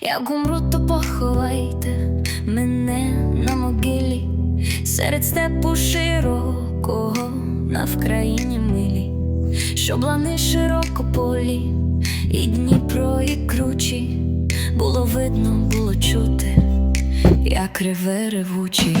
як умру, то поховайте мене на могилі, серед степу широкого на Вкраїні милі, щоб лани широко полі, і Дніпро, і кручі, було видно, було чути, як реве ревучий.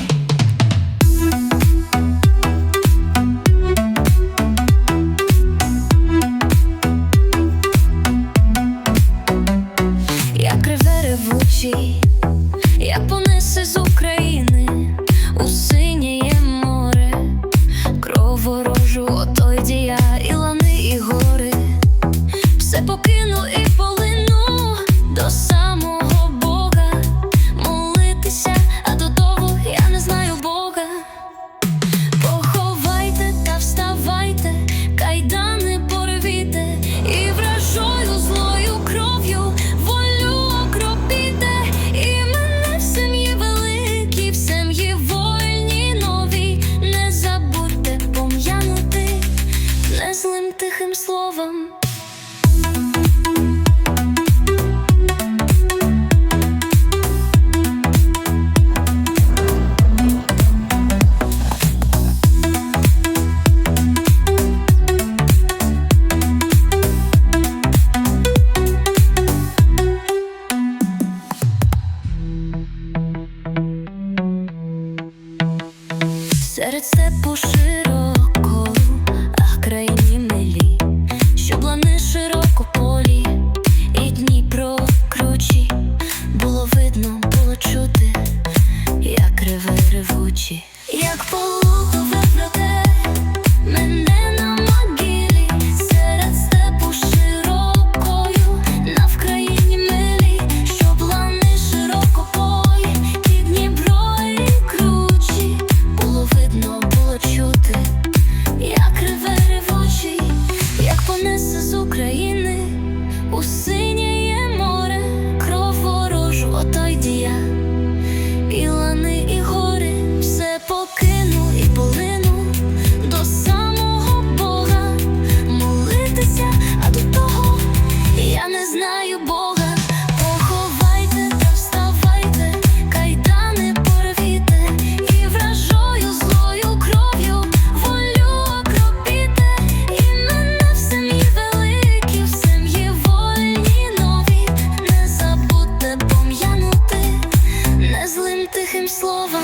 вночі, я понесе з України у синє море, кров ворожу, отой дія і лани, і гори, все покину і полину до себе. літом. Серце пошироко, а країн. злим тихим словом.